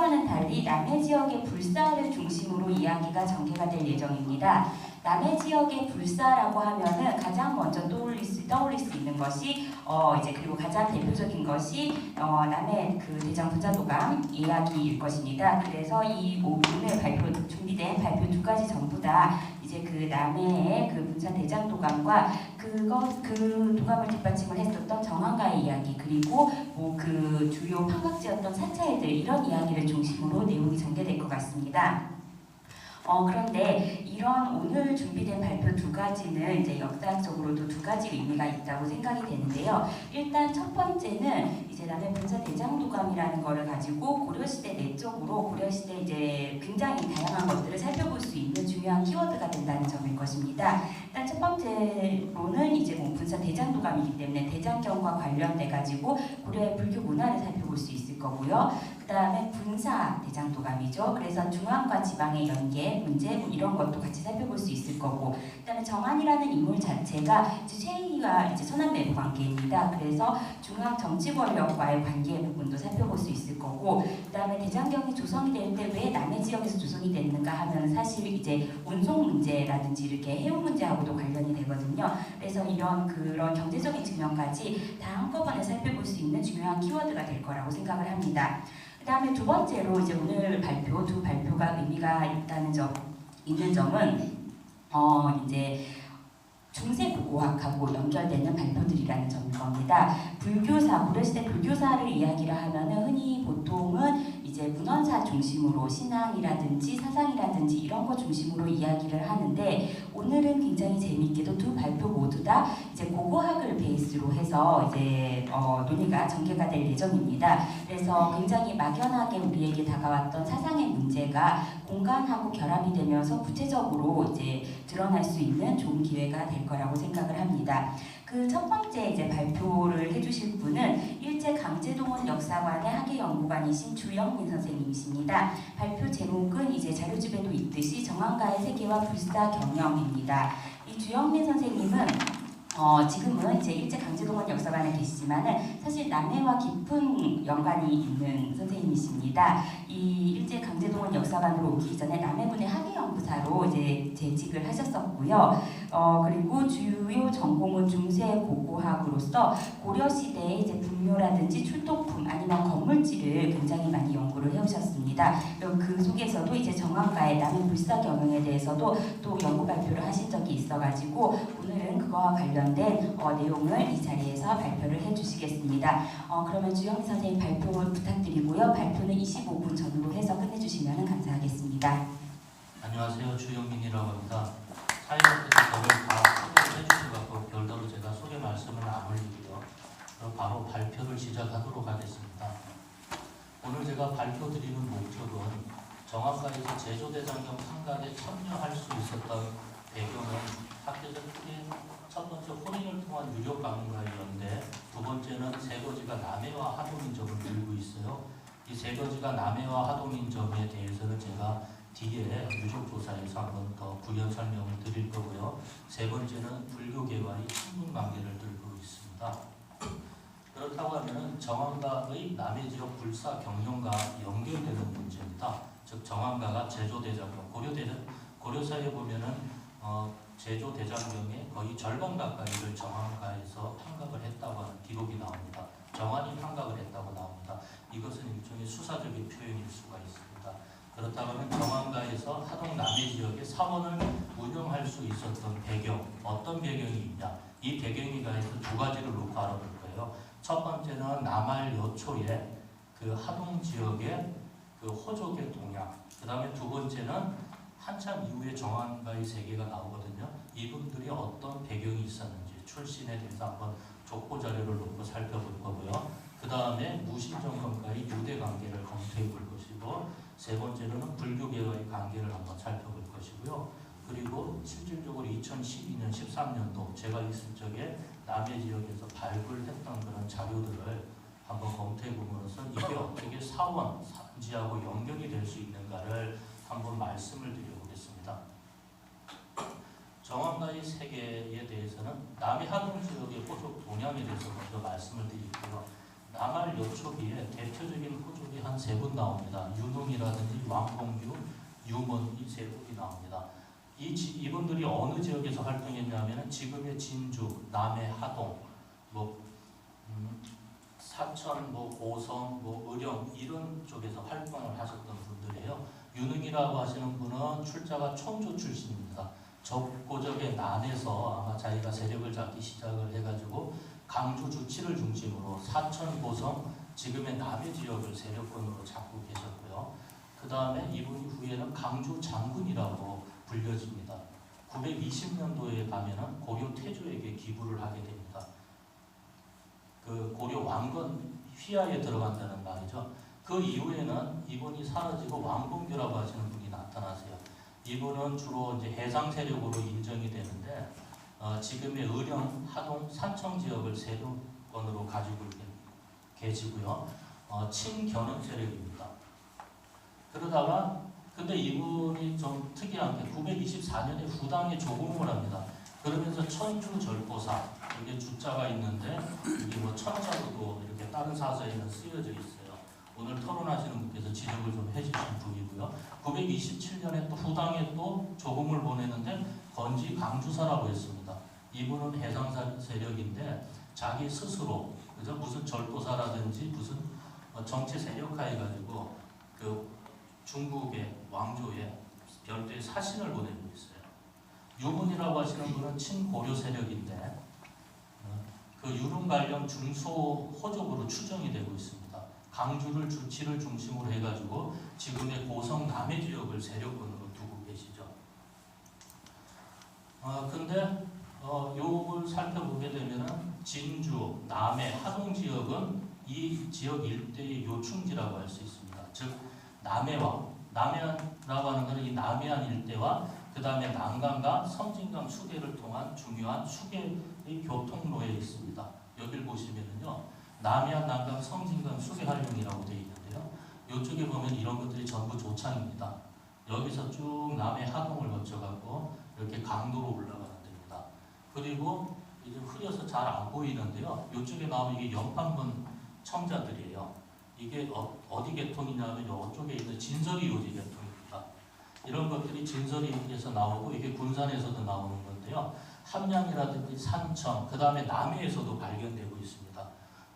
평소와는 달리 남해 지역의 불사를 중심으로 이야기가 전개가 될 예정입니다. 남해 지역의 불사라고 하면은 가장 먼저 떠올릴 수, 떠올릴 수 있는 것이 어 이제 그리고 가장 대표적인 것이 어 남해 그 대장 부자도감 이야기일 것입니다. 그래서 이 오늘 발표 준비된 발표 두 가지 전부 다 이제 그 남해의 그 분사 대장 도감과 그거 그 도감을 뒷받침을 했었던 정황가의 이야기 그리고 뭐 그 주요 판각지였던 사차애들 이런 이야기를 중심으로 내용이 전개될 것 같습니다. 어, 그런데 이런 오늘 준비된 발표 두 가지는 이제 역사적으로도 두 가지 의미가 있다고 생각이 되는데요. 일단 첫 번째는 이제 남해 분사 대장도감이라는 거를 가지고 고려시대 내적으로 고려시대 이제 굉장히 다양한 것들을 살펴볼 수 있는 중요한 키워드가 된다는 점일 것입니다. 일단 첫 번째로는 이제 뭐 분사 대장도감이기 때문에 대장경과 관련돼 가지고 고려의 불교 문화를 살펴볼 수 있을 거고요. 그 다음에 분사 대장도감이죠. 그래서 중앙과 지방의 연계 문제 뭐 이런 것도 같이 살펴볼 수 있을 거고, 그 다음에 정한이라는 인물 자체가 이제 최희와 이제 천안매부 관계입니다. 그래서 중앙 정치 권력과의 관계 부분도 살펴볼 수 있을 거고, 그 다음에 대장경이 조성이 될 때 왜 남해 지역에서 조성이 됐는가 하면 사실 이제 운송 문제라든지 이렇게 해운 문제하고도 관련이 되거든요. 그래서 이런 그런 경제적인 측면까지 다 한꺼번에 살펴볼 수 있는 중요한 키워드가 될 거라고 생각을 합니다. 그 다음에 두 번째로 이제 오늘 발표 두 발표가 의미가 있다는 점 있는 점은 어 이제 중세 고고학하고 연결되는 발표들이라는 점일 겁니다. 불교사 고려시대 불교사를 이야기를 하면은 흔히 보통은 이제 문헌사 중심으로 신앙이라든지 사상이라든지 이런 거 중심으로 이야기를 하는데 오늘은 굉장히 재미있게도 두 발표 모두 다 이제 고고학을 베이스로 해서 이제 어, 논의가 전개가 될 예정입니다. 그래서 굉장히 막연하게 우리에게 다가왔던 사상의 문제가 공간하고 결합이 되면서 구체적으로 이제 드러날 수 있는 좋은 기회가 될 거라고 생각을 합니다. 그 첫 번째 이제 발표를 해주실 분은 일제 강제동원 역사관의 학예 연구관이신 주영민 선생님이십니다. 발표 제목은 이제 자료집에도 있듯이 정황가의 세계와 불사 경영입니다. 이 주영민 선생님은 어, 지금은 이제 일제 강제동원 역사관에 계시지만은 사실 남해와 깊은 연관이 있는 선생님이십니다. 이 일제 강제동원 역사관으로 오기 전에 남해군의 학예연구사로 이제 재직을 하셨었고요. 어, 그리고 주요 전공은 중세 고고학으로서 고려 시대의 이제 분묘라든지 출토품 아니면 건물지를 굉장히 많이 연구를 해오셨습니다. 그 속에서도 이제 정황가의 남해 불사 경영에 대해서도 또 연구 발표를 하신 적이 있어가지고 오늘은 그거와 관련된 어, 내용을 이 자리에서 발표를 해주시겠습니다. 어, 그러면 주영미 선생님 발표를 부탁드리고요. 발표는 25분 전후로 해서 끝내주시면 감사하겠습니다. 안녕하세요. 주영민이라고 합니다. 사회학에서 저를 다 소개를 해주셔서 별도로 제가 소개 말씀을 안 올리고요. 그럼 바로 발표를 시작하도록 하겠습니다. 제가 발표 드리는 목적은 정학과에서 제조대장경 상각에 참여할 수 있었던 배경은 학교적 크게 첫 번째 혼인을 통한 유력 방문과의 연대, 두 번째는 세거지가 남해와 하동인점을 들고 있어요. 이 세거지가 남해와 하동인점에 대해서는 제가 뒤에 유족조사에서 한번 더 부연 설명을 드릴 거고요. 세 번째는 불교계와의 친분 관계를 들고 있습니다. 그렇다고 하면은 정황가의 남해 지역 불사 경영과 연결되는 문제입니다. 즉 정황가가 제조 대장경 고려 대장 고려 사에 보면은 어, 제조 대장경의 거의 절반 가까이를 정황가에서 판각을 했다고 하는 기록이 나옵니다. 정환이 판각을 했다고 나옵니다. 이것은 일종의 수사적인 표현일 수가 있습니다. 그렇다고 하면 정황가에서 하동 남해 지역의 사원을 운영할 수 있었던 배경, 어떤 배경이 있냐? 이 배경에 대해서 두 가지를 놓고 알아볼 거예요. 첫 번째는 남할 여초에 그 하동 지역의 그 호족의 동향. 그 다음에 두 번째는 한참 이후에 정황가의 세계가 나오거든요. 이분들이 어떤 배경이 있었는지 출신에 대해서 한번 족보 자료를 놓고 살펴볼 거고요. 그 다음에 무신정권과의 유대 관계를 검토해 볼 것이고 세 번째로는 불교계와의 관계를 한번 살펴볼 것이고요. 그리고 실질적으로 2012년, 13년도 제가 있을 적에 남해 지역에서 발굴했던 그런 자료들을 한번 검토해 봄으로써 이게 어떻게 사원, 산지하고 연결이 될 수 있는가를 한번 말씀을 드려보겠습니다. 정황가의 세계에 대해서는 남해 하동 지역의 호족 동향에 대해서 먼저 말씀을 드리고요. 남할 여초기에 대표적인 호족이 한 세 분 나옵니다. 윤웅이라든지 왕봉규, 유문 이 세 분이 나옵니다. 이 지, 이분들이 어느 지역에서 활동했냐면은 지금의 진주, 남해 하동, 뭐 음, 사천, 뭐 고성, 뭐 의령 이런 쪽에서 활동을 하셨던 분들이에요. 윤흥이라고 하시는 분은 출자가 총조 출신입니다. 적고적의 난에서 아마 자기가 세력을 잡기 시작을 해가지고 강주 주치를 중심으로 사천, 고성, 지금의 남해 지역을 세력권으로 잡고 계셨고요. 그 다음에 이분 후에는 강주 장군이라고 불려집니다. 920년도에 가면은 고려 태조에게 기부를 하게 됩니다. 그 고려 왕건 휘하에 들어간다는 말이죠. 그 이후에는 이분이 사라지고 왕봉규라고 하시는 분이 나타나세요. 이분은 주로 이제 해상 세력으로 인정이 되는데 어, 지금의 의령, 하동, 산청 지역을 세력권으로 가지고 계시고요. 어, 친견흥 세력입니다. 그러다가 근데 이분이 좀 특이한 게 924년에 후당에 조공을 합니다. 그러면서 천주절보사 여기 주자가 있는데 이게 뭐 천자로도 이렇게 다른 사서에는 쓰여져 있어요. 오늘 토론하시는 분께서 지적을 좀 해주신 분이고요. 927년에 또 후당에 또 조공을 보내는데 건지 강주사라고 했습니다. 이분은 해상사 세력인데 자기 스스로 그죠 무슨 절도사라든지 무슨 어, 정치 세력화 해 가지고 그 중국의 왕조에 별도의 사신을 보내고 있어요. 유문이라고 하시는 분은 친고려 세력인데 어, 그 유름 관련 중소 호족으로 추정이 되고 있습니다. 강주를 주치를 중심으로 해가지고 지금의 고성 남해 지역을 세력권으로 두고 계시죠. 어, 근데 어, 요걸 살펴보게 되면은 진주, 남해, 하동 지역은 이 지역 일대의 요충지라고 할 수 있습니다. 즉 남해와 남해안이라고 하는 것은 이 남해안 일대와 그 다음에 남강과 섬진강 수계를 통한 중요한 수계의 교통로에 있습니다. 여기를 보시면은요, 남해안, 남강, 섬진강 수계 활용이라고 되어 있는데요. 이쪽에 보면 이런 것들이 전부 조창입니다. 여기서 쭉 남해 하동을 거쳐갖고 이렇게 강도로 올라가는 데입니다. 그리고 이제 흐려서 잘 안 보이는데요. 이쪽에 나오면 이게 연판군 청자들이에요. 이게 어, 어디 계통이냐면 이쪽에 있는 진설이 요지 계통입니다. 이런 것들이 진설이에서 나오고 이게 군산에서도 나오는 건데요. 함양이라든지 산청, 그 다음에 남해에서도 발견되고 있습니다.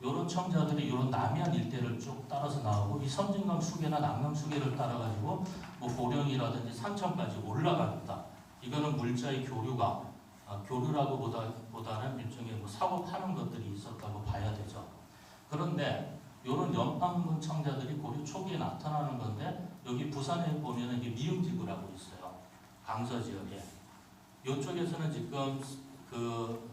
이런 청자들이 이런 남해안 일대를 쭉 따라서 나오고 이 섬진강 수계나 남강 수계를 따라가지고 뭐 보령이라든지 산청까지 올라갑니다. 이거는 물자의 교류가 아, 교류라고 보다, 보다는 일종의 뭐 사고 파는 것들이 있었다고 봐야 되죠. 그런데 이런 연방군 청자들이 고려 초기에 나타나는 건데 여기 부산에 보면은 이게 미음지구라고 있어요. 강서 지역에. 이쪽에서는 지금 그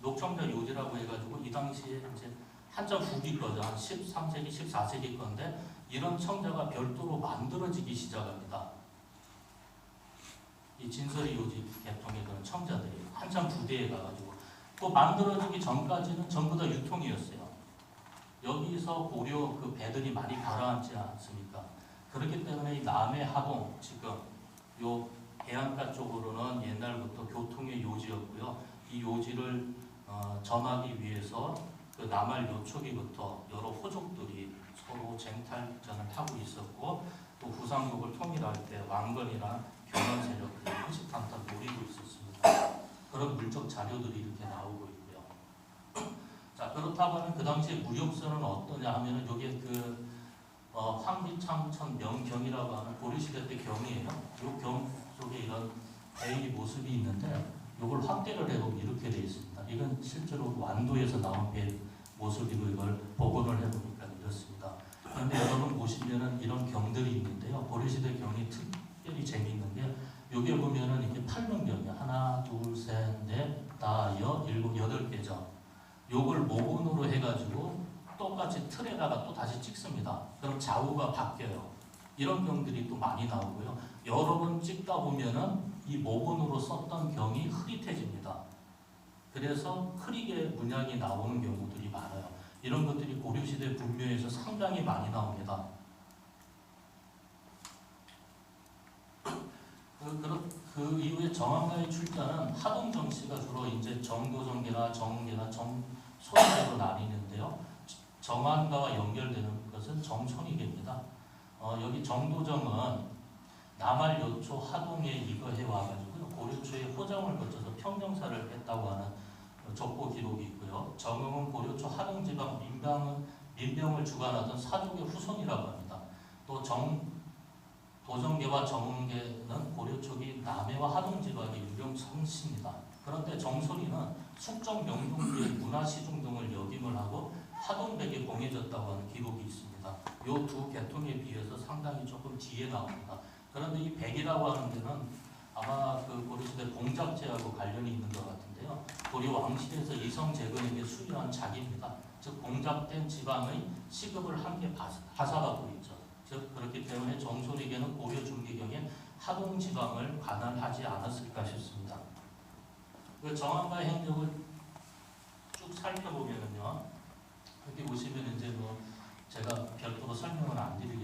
녹청자 요지라고 해가지고 이 당시에 이제 한참 후기 거죠. 한 13세기, 14세기 건데 이런 청자가 별도로 만들어지기 시작합니다. 이 진설이 요지 계통의 그런 청자들이 한참 부대에 가가지고 그 만들어지기 전까지는 전부 다 유통이었어요. 여기서 고려 그 배들이 많이 가라앉지 않습니까? 그렇기 때문에 이 남해 하동 지금 요 해안가 쪽으로는 옛날부터 교통의 요지였고요. 이 요지를 어, 전하기 위해서 그 남할 요초기부터 여러 호족들이 서로 쟁탈전을 하고 있었고 또 부상국을 통일할 때 왕건이나 경연 세력들이 호시탐탐 노리고 있었습니다. 그런 물적 자료들이 이렇게 나오고 있고요. 자 그렇다고 하면 그 당시에 무역선은 어떠냐 하면은 이게 그 어, 황비창천 명경이라고 하는 고려시대 때 경이에요. 이경 속에 이런 배의 모습이 있는데 이걸 확대를 해보면 이렇게 되어 있습니다. 이건 실제로 완도에서 나온 배 모습이고 이걸 복원을 해보니까 이렇습니다. 그런데 여러분 보시면은 이런 경들이 있는데요. 고려시대 경이 특별히 재미있는 게 여기 보면은 이게 팔릉경이 하나, 둘, 셋, 넷, 다, 여, 일곱, 여덟 개죠. 요걸 모근으로 해가지고 똑같이 틀에다가 또 다시 찍습니다. 그럼 좌우가 바뀌어요. 이런 경들이 또 많이 나오고요. 여러 번 찍다 보면은 이 모근으로 썼던 경이 흐릿해집니다. 그래서 흐리게 문양이 나오는 경우들이 많아요. 이런 것들이 고려시대 분묘에서 상당히 많이 나옵니다. 그, 그, 그 이후에 정한가의 출자는 하동 정 씨가 주로 이제 정도정계나 정계나 정 소개로 나뉘는데요. 정안가와 연결되는 것은 정촌이계입니다. 어, 여기 정도정은 남할 요초 하동에 이거해 와가지고요 고려초에 호정을 거쳐서 평정사를 했다고 하는 적보 기록이 있고요. 정응은 고려초 하동지방 민병은 민병을 주관하던 사족의 후손이라고 합니다. 또 정 도정계와 정은계는 고려 초기 남해와 하동 지방의 유령 성씨입니다. 그런데 정소리는 숙정 명동부의 문화시중 등을 역임을 하고 하동백에 봉해졌다고 하는 기록이 있습니다. 요두 계통에 비해서 상당히 조금 뒤에 나옵니다. 그런데 이 백이라고 하는 데는 아마 그 고려시대 봉작제하고 관련이 있는 것 같은데요. 고려 왕실에서 이성 재건에게 수여한 자기입니다. 즉 봉작된 지방의 시급을 함께 하사가 보이죠. 즉 그렇기 때문에 정소리에게는 고려 중기경에 하동 지방을 관할하지 않았을까 싶습니다. 그 정황과 행적을 쭉 살펴보면은요. 여기 보시면 이제 뭐 제가 별도로 설명을 안 드릴